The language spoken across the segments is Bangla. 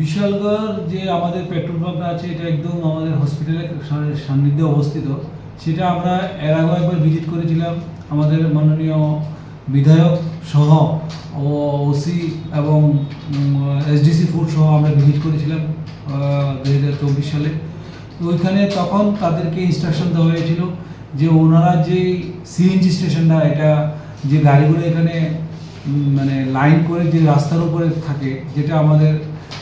বিশালগড় যে আমাদের পেট্রোল পাম্পটা আছে, এটা একদম আমাদের হসপিটালের সান্নিধ্যে অবস্থিত। সেটা আমরা এর আগেও একবার ভিজিট করেছিলাম। আমাদের মাননীয় বিধায়ক সহ ওসি এবং এসডিসি ফুড সহ আমরা ভিজিট করেছিলাম দুই হাজার চব্বিশ সালে। ওইখানে তখন তাদেরকে ইনস্ট্রাকশন দেওয়া হয়েছিল যে ওনারা যে সিএনজি স্টেশনটা, এটা যে গাড়িগুলো এখানে মানে লাইন করে যে রাস্তার উপরে থাকে, যেটা আমাদের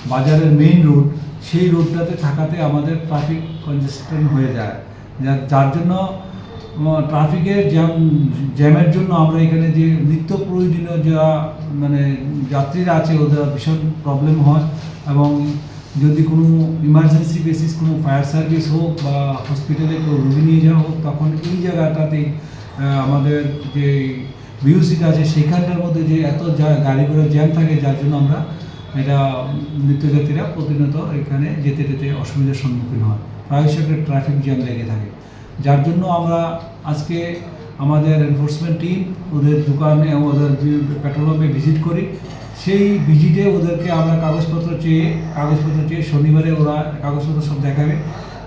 বাজারের মেইন রোড সেই রোডটাতে থাকাতে আমাদের ট্রাফিক কনজেস্টেন্ট হয়ে যায়। যা- যার জন্য ট্রাফিকের জ্যাম জ্যামের জন্য আমরা এখানে যে নিত্য প্রয়োজনীয় যা মানে যাত্রীরা আছে, ওদের ভীষণ প্রবলেম হয় এবং যদি কোনো ইমার্জেন্সি বেসিস কোনো ফায়ার সার্ভিস হোক বা হসপিটালে কেউ রুগী নিয়ে যাওয়া হোক, তখন এই জায়গাটাতে আমাদের যে বিউসিটা আছে, সেখানটার মধ্যে যে এত যা- গাড়ি ঘোড়া জ্যাম থাকে, যার জন্য আমরা এটা নিত্যযাত্রীরা প্রতিনিয়ত এখানে যেতে যেতে অসুবিধার সম্মুখীন হয়। প্রায়শই একটা ট্রাফিক জ্যাম লেগে থাকে। যার জন্য আমরা আজকে আমাদের এনফোর্সমেন্ট টিম ওদের দোকানে, ওদের পেট্রোল পাম্পে ভিজিট করি, সেই ভিজিটে ওদেরকে আমরা কাগজপত্র চেয়ে কাগজপত্র চেয়ে শনিবারে ওরা কাগজপত্র সব দেখাবে।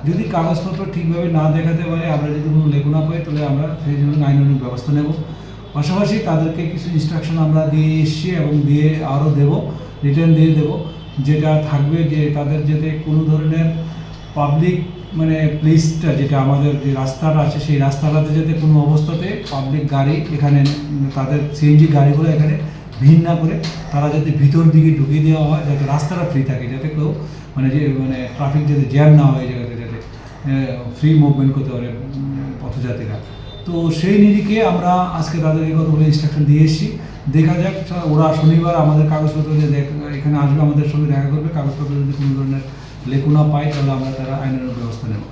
যদি কাগজপত্র ঠিকভাবে না দেখাতে পারে, আমরা যদি কোনো লেখু না পাই, তাহলে আমরা সেই জন্য আইনানুগ ব্যবস্থা নেব। পাশাপাশি তাদেরকে কিছু ইনস্ট্রাকশন আমরা দিয়ে এসছি এবং দিয়ে আরও দেব রিটার্ন দিয়ে দেব, যেটা থাকবে যে তাদের যাতে কোনো ধরনের পাবলিক মানে প্লেসটা যেটা আমাদের যে রাস্তাটা আছে, সেই রাস্তাটাতে যাতে কোনো অবস্থাতে পাবলিক গাড়ি এখানে, তাদের সিএনজি গাড়িগুলো এখানে ভিড় না করে, তারা যাতে ভিতর দিকে ঢুকিয়ে দেওয়া হয়, যাতে রাস্তাটা ফ্রি থাকে, যাতে কেউ মানে যে মানে ট্রাফিক যাতে জ্যাম না হয় জায়গাতে, যাতে ফ্রি মুভমেন্ট করতে পারে পথযাত্রীরা। তো সেই নিরিখে আমরা আজকে তাদেরকে কতগুলো ইনস্ট্রাকশন দিয়ে এসেছি। দেখা যাক, ওরা শনিবার আমাদের কাগজপত্র যে এখানে আসবে, আমাদের সঙ্গে দেখা করবে। কাগজপত্র যদি কোনো ধরনের লেখু না পায়, তাহলে আমরা তারা আইনের ব্যবস্থা নেব।